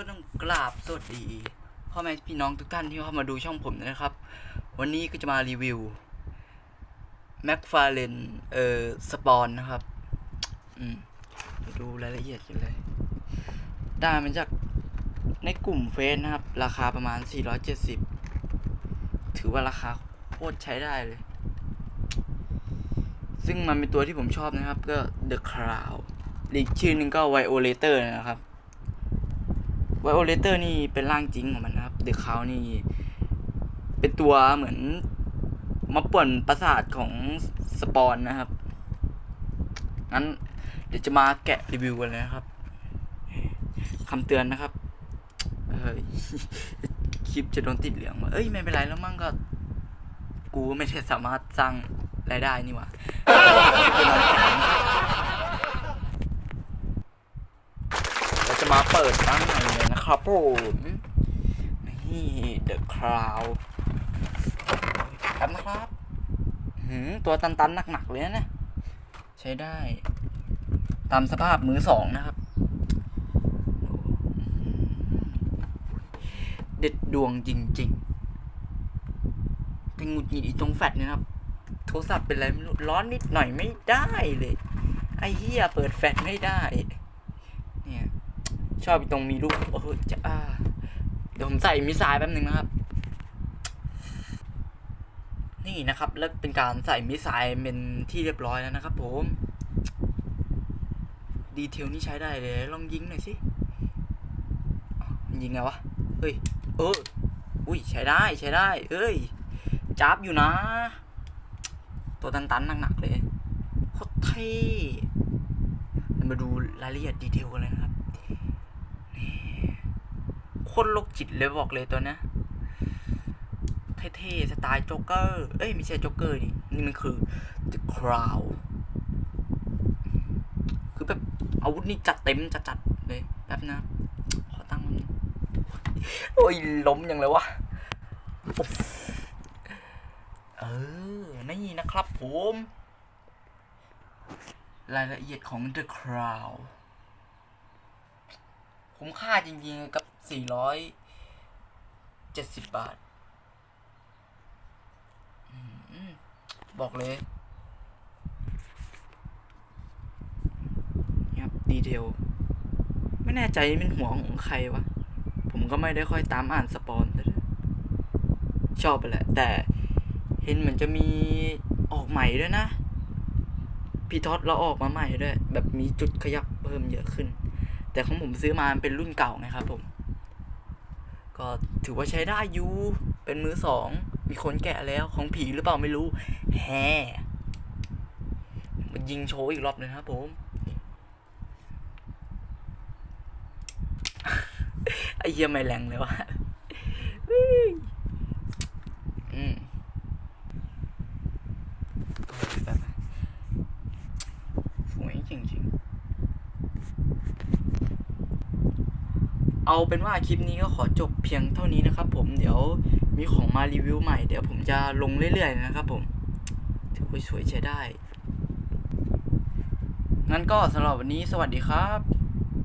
ก็ต้องกราบสวัสดีพ่อแม่พี่น้องทุกท่านที่เข้ามาดูช่องผมนะครับ วันนี้ก็จะมารีวิวแม็กฟาเรนเอ่อสปอนนะครับ อืมไปดูรายละเอียดกันเลย ได้มาจากในกลุ่มเฟซนะครับ ราคาประมาณ 470 ถือว่าราคาโคตรใช้ได้เลย ซึ่งมันเป็นตัวที่ผมชอบนะครับ ก็ The Cloud อีกชื่อนึงก็ Violator นะครับ Violator นี่เป็นร่างจริงของมันนะครับ The Cloud นี่ เป็นตัวเหมือนมาป่วนประสาทของสปอนนะครับ งั้นเดี๋ยวจะมาแกะรีวิวกันเลยนะครับคำเตือนนะครับเอ้ยคลิปจะโดนติดเหลืองว่าเอ้ยไม่เป็นไรแล้วมั่งก็ กูไม่ได้สามารถสร้างรายได้นี่หว่าเราจะมาเปิดบ้งหน่อยเลย ครับผมนี่ The Cloud ครับนะครับ หืมตัวตันๆหนักๆเลยนะ ใช้ได้ ตามสภาพมือสองนะครับ เด็ดดวงจริงๆแต่หงุดหงิดอีตรงแฟลชเนี่ยนะครับ โทรศัพท์เป็นอะไรไม่รู้ร้อนนิดหน่อยไม่ได้เลย ไอ้เหี้ยเปิดแฟลชไม่ได้ เนี่ย ชอบตรงมีลูกโอ้โหจะอ่าเดี๋ยวผมใส่มิสไซล์แป๊บหนึ่งนะครับ นี่นะครับ แล้วเป็นการใส่มิสไซล์เป็นที่เรียบร้อยแล้วนะครับ ผม ดีเทลนี่ใช้ได้เลย ลองยิงหน่อยสิยิงไงวะ เฮ้ย เออ อุ้ยใช้ได้ใช้ได้ เอ้ยจับอยู่นะ ตัวตันๆหนักๆเลยโคตรเท่มาดูรายละเอียดดีเทลกันเลยนะครับ ตรโรคจิตเลยบอกเลยตัวนี้ยเท่ๆสไตล์โจ๊กเกอร์ เอ้ยไม่ใช่โจ๊กเกอร์นี่นี่มันคือ The Crown คือแบบอาวุธนี่จัดเต็มจัดๆเลยแป๊บนะ ขอตั้งมันโอ้ยล้มยังเลยวะเออ นี่นะครับผม รายละเอียดของ The Crown คุ้มค่าจริงๆกับ 470 บาท บอกเลยนะครับดีเทล ไม่แน่ใจเป็นหัวของใครวะ ผมก็ไม่ได้ค่อยตามอ่านสปอนแต่ชอบไปแหละ แต่เห็นเหมือนจะมีออกใหม่ด้วยนะ พี่ท็อตเราออกมาใหม่ด้วย แบบมีจุดขยับเพิ่มเยอะขึ้น แต่ของผมซื้อมามันเป็นรุ่นเก่าไงครับผม ก็ถือว่าใช้ได้อยู่ เป็นมือสอง มีคนแกะแล้วของผีหรือเปล่าไม่รู้ แฮมันยิงโชว์อีกรอบเลยครับผม ไอเหี้ยไม่แรงเลยวะเฮ้ยอืมแบบสวยจริงๆ เอาเป็นว่าคลิปนี้ก็ขอจบเพียงเท่านี้นะครับ ผมเดี๋ยวมีของมารีวิวใหม่เดี๋ยวผมจะลงเรื่อยๆนะครับ ผมถือว่าสวยใช้ได้งั้นก็สำหรับวันนี้สวัสดีครับ